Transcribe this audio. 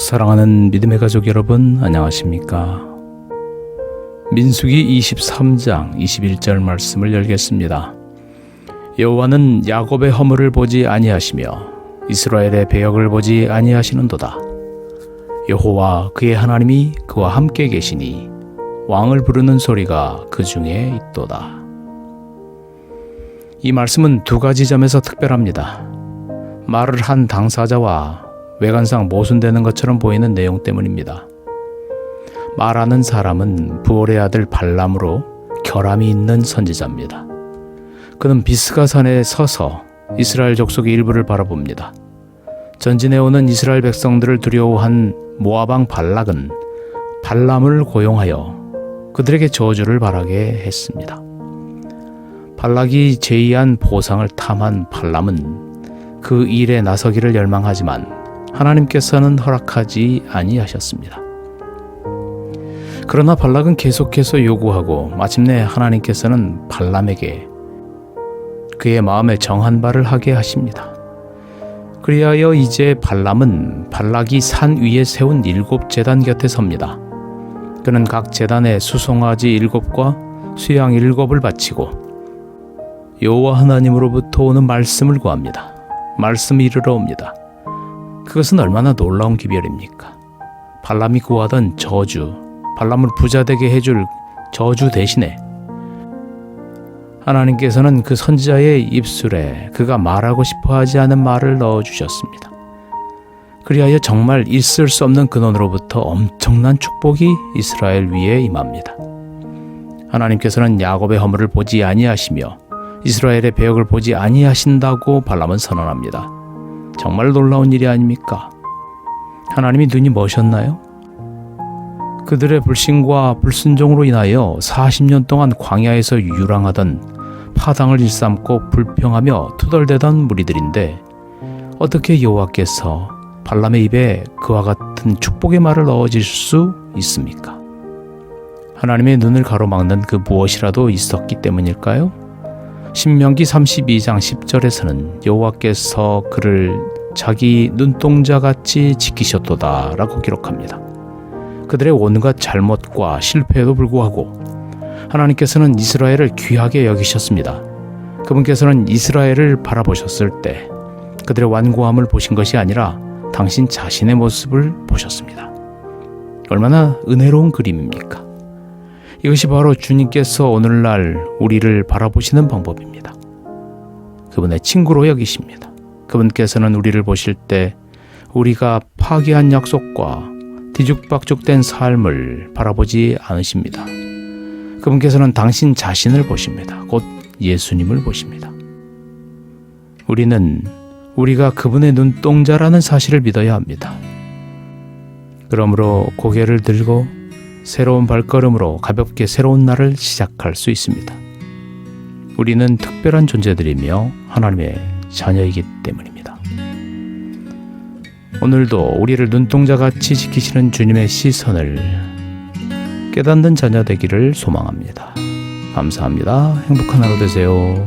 사랑하는 믿음의 가족 여러분, 안녕하십니까? 민수기 23장 21절 말씀을 열겠습니다. 여호와는 야곱의 허물을 보지 아니하시며 이스라엘의 배역을 보지 아니하시는도다. 여호와 그의 하나님이 그와 함께 계시니 왕을 부르는 소리가 그 중에 있도다. 이 말씀은 두 가지 점에서 특별합니다. 말을 한 당사자와 외관상 모순되는 것처럼 보이는 내용 때문입니다. 말하는 사람은 부올의 아들 발람으로 결함이 있는 선지자입니다. 그는 비스가 산에 서서 이스라엘 족속의 일부를 바라봅니다. 전진해 오는 이스라엘 백성들을 두려워한 모아방 발락은 발람을 고용하여 그들에게 저주를 바라게 했습니다. 발락이 제의한 보상을 탐한 발람은 그 일에 나서기를 열망하지만 하나님께서는 허락하지 아니하셨습니다. 그러나 발락은 계속해서 요구하고 마침내 하나님께서는 발람에게 그의 마음에 정한 바를 하게 하십니다. 그리하여 이제 발람은 발락이 산 위에 세운 일곱 재단 곁에 섭니다. 그는 각 재단에 수송아지 일곱과 수양 일곱을 바치고 여호와 하나님으로부터 오는 말씀을 구합니다. 말씀이 이르러 옵니다. 그것은 얼마나 놀라운 기별입니까? 발람이 구하던 저주, 발람을 부자되게 해줄 저주 대신에 하나님께서는 그 선지자의 입술에 그가 말하고 싶어 하지 않은 말을 넣어 주셨습니다. 그리하여 정말 있을 수 없는 근원으로부터 엄청난 축복이 이스라엘 위에 임합니다. 하나님께서는 야곱의 허물을 보지 아니하시며 이스라엘의 배역을 보지 아니하신다고 발람은 선언합니다. 정말 놀라운 일이 아닙니까? 하나님이 눈이 머셨나요? 그들의 불신과 불순종으로 인하여 40년 동안 광야에서 유랑하던 파당을 일삼고 불평하며 투덜대던 무리들인데 어떻게 여호와께서 발람의 입에 그와 같은 축복의 말을 넣어질 수 있습니까? 하나님의 눈을 가로막는 그 무엇이라도 있었기 때문일까요? 신명기 32장 10절에서는 여호와께서 그를 자기 눈동자 같이 지키셨도다라고 기록합니다. 그들의 온갖 잘못과 실패에도 불구하고 하나님께서는 이스라엘을 귀하게 여기셨습니다. 그분께서는 이스라엘을 바라보셨을 때 그들의 완고함을 보신 것이 아니라 당신 자신의 모습을 보셨습니다. 얼마나 은혜로운 그림입니까? 이것이 바로 주님께서 오늘날 우리를 바라보시는 방법입니다. 그분의 친구로 여기십니다. 그분께서는 우리를 보실 때 우리가 파괴한 약속과 뒤죽박죽된 삶을 바라보지 않으십니다. 그분께서는 당신 자신을 보십니다. 곧 예수님을 보십니다. 우리는 우리가 그분의 눈동자라는 사실을 믿어야 합니다. 그러므로 고개를 들고 새로운 발걸음으로 가볍게 새로운 날을 시작할 수 있습니다. 우리는 특별한 존재들이며 하나님의 자녀이기 때문입니다. 오늘도 우리를 눈동자 같이 지키시는 주님의 시선을 깨닫는 자녀 되기를 소망합니다. 감사합니다. 행복한 하루 되세요.